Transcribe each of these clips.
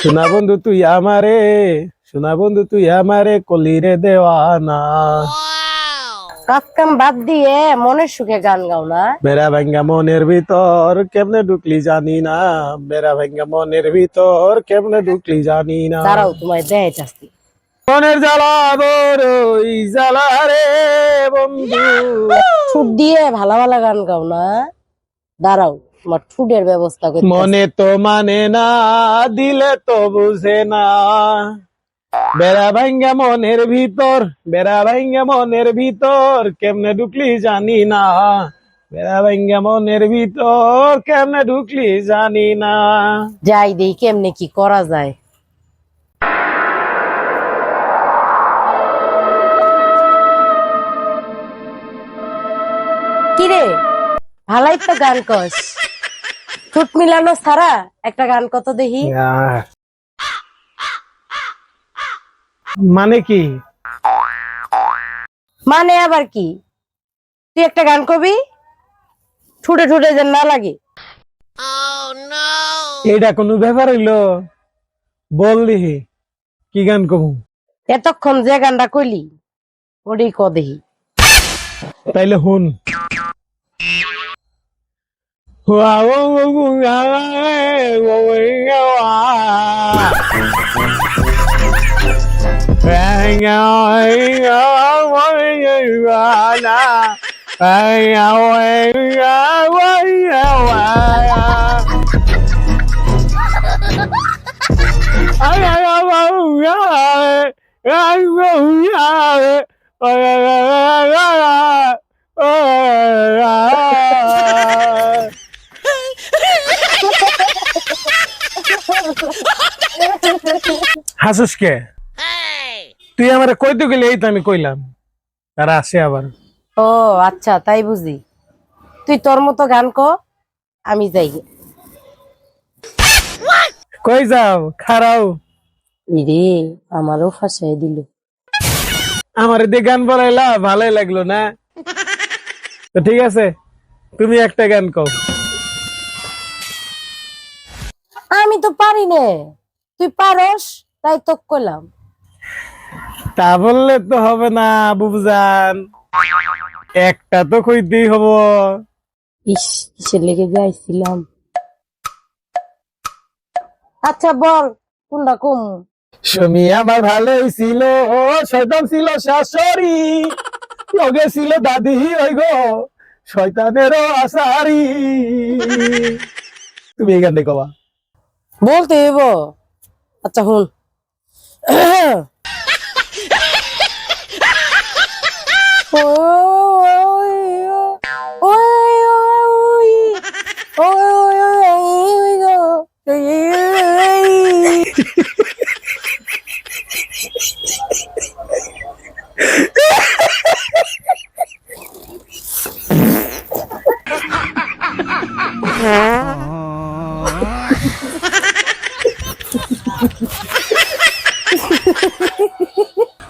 সোনা বন্ধু তুই আমারে সোনা বন্ধু তুই আমারে কলিরে দেওয়ানা। কাজ কাম বাদ দিয়ে মনের সুখে গান গাও না। বেড়া ভাঙ্গা মনের ভিতর কেমনে ঢুকলি জানি না। বেড়া ভাঙ্গা মনের ভিতর কেমনে ঢুকলি জানি না। দাঁড়াও তোমায় দেয় চাস্তি মনের জ্বালা বড়ই জ্বালা রে বন্ধু। ঠুট দিয়ে ভালো ভালো গান গাও না। দাঁড়াও তোমার ঠুটের ব্যবস্থা করতে মনে তো মানে না দিলে তো বুঝে না। বেড়া ভাঙ্গা মনের ভিতর বেড়া ভাঙ্গা মনের ভিতর কেমনে ঢুকলি জানি না। বেড়া ভাঙ্গা মনের ভিতর কেমনে ঢুকলি জানি না। যাই দেই কেমনে কি করা যায়? কিরে ভালাই তো গান কস। ঠুট মিলানো ছাড়া একটা গান কত দেখি? মানে কি মানে আবার কি তুই একটা গান কবি ঠুটে ঠুটে যেন না লাগে এটা কোনো ব্যাপার হইল বল দিহি কি গান কবু এতক্ষণ যে গানটা কইলি ওডি ক দেখি তাইলে হুন হাসুস কে তুই আমার কইতে গেলে এই তো আমি কইলাম। তারা আসে আবার। ও আচ্ছা তাই বুঝি। তুই তোর মতো গান ক আমি যাই। কই যাও খারাও। ইরে আমারও ফাঁসাই দিল। আমার দিয়ে গান বলাইলা ভালোই লাগল না? তো ঠিক আছে তুমি একটা গান কও। আমি তো পারি নে। তুই পারস তাই তো কইলাম। তা বললে তো হবে না বুবজান। একটা তো কইতেই হব। ইস কিসের লেগে যাইছিলাম আচ্ছা বল কোনটা কম? স্বামী আমার ভালোই ছিল ও শয়তান ছিল শাশুড়ি। লগে ছিল দাদি ওই গো শয়তানেরও আসারি তুমি গানটা কবা। বলতে আচ্ছা হুন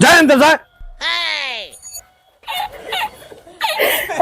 জানেন তো যা